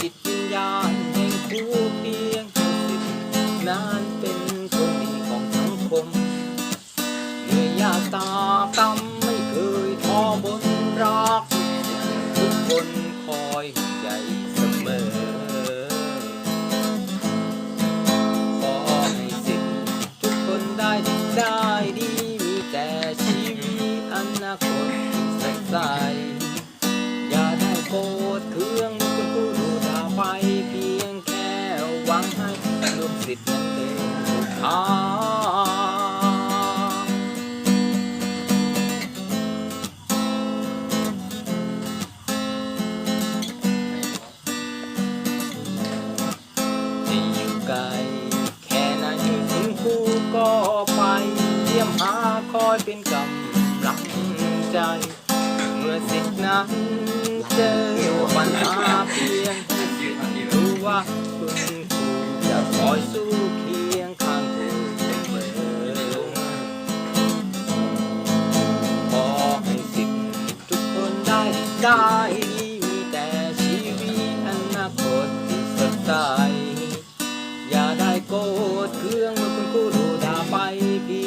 จิตวิญญาณแห่งคู่เพียงสิบนานเป็นคนดีของสังคมเหนื่อยยากตากรรมไม่เคยท้อบนรัก ทุกคนคอยห่วงใยเสมอ ขอให้สิทธิ์ทุกคนได้ได้ดีมีแต่ชีวิตอนาคตที่สดใส คอยเป็นกำลังใจ เมื่อสิทธินั้นเจอปัญหาเพียงรู้ว่าคุณครูจะคอยสู้เคียงข้างเธอเสมอขอให้สิทธิ์ทุกคนได้ได้ดีมีแต่ชีวิตอนาคตที่สดใสอย่าได้โกรธเคืองเมื่อคุณครูดูด่าไปพี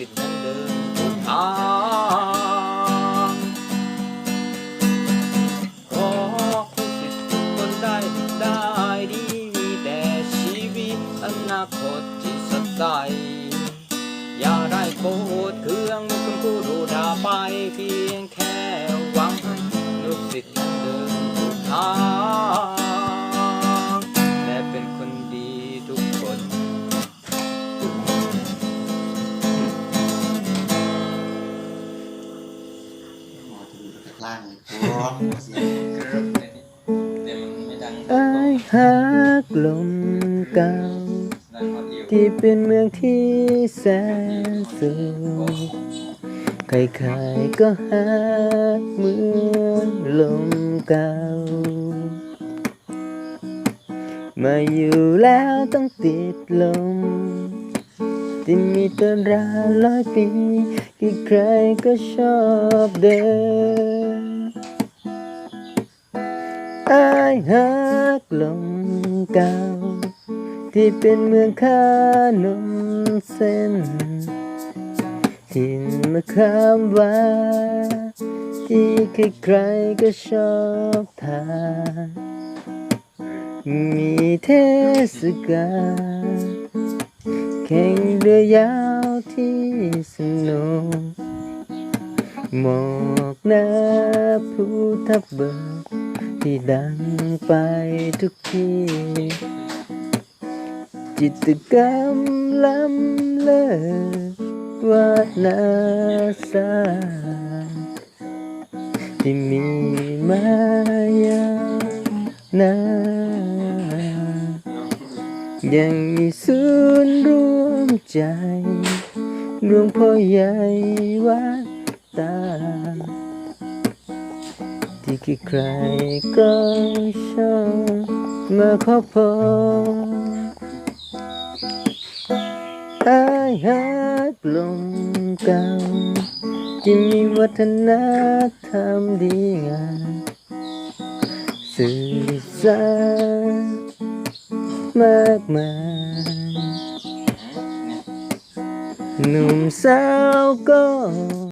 ลูกศิษย์นั้นเดินถูกทางขอให้ศิษย์ทุกคนได้ได้ดีมีแต่ชีวิตอนาคตที่สดใสอย่าได้โกรธเคืองเมื่อคุณครูดูด่าไปเพียงแค่หวังให้ลูกศิษย์ ร้องเกิบเลยนี่แต่มันไอ้ฮักลมเก่าที่เป็นเมืองที่แสนสุขใครๆก็ฮักเมือนลมเก่ามาอยู่แล้วต้องติดลมที่มีต้นราร้อยปีที่ใครก็ชอบเดิน อายฮักลมเก่าที่เป็นเมืองขานมเส้นหินมะขามหวานที่ใครๆก็ชอบทานมีเทศกาลแข่งเรือยาวที่สนุกหมอกหน้าภูทับเบิก ที่ดังไปทุกที่ จิตกรรมล้ำเลิศวาดนาสารที่มีมายานายังมีศูนย์รวมใจรวมพ่อใหญ่วัดตา ที่ใครก็ชอบมาขอพรอายฮักลมเก่าที่มีวัฒนธรรมดีงามสื่อสารมากมายหนุ่มสาวก็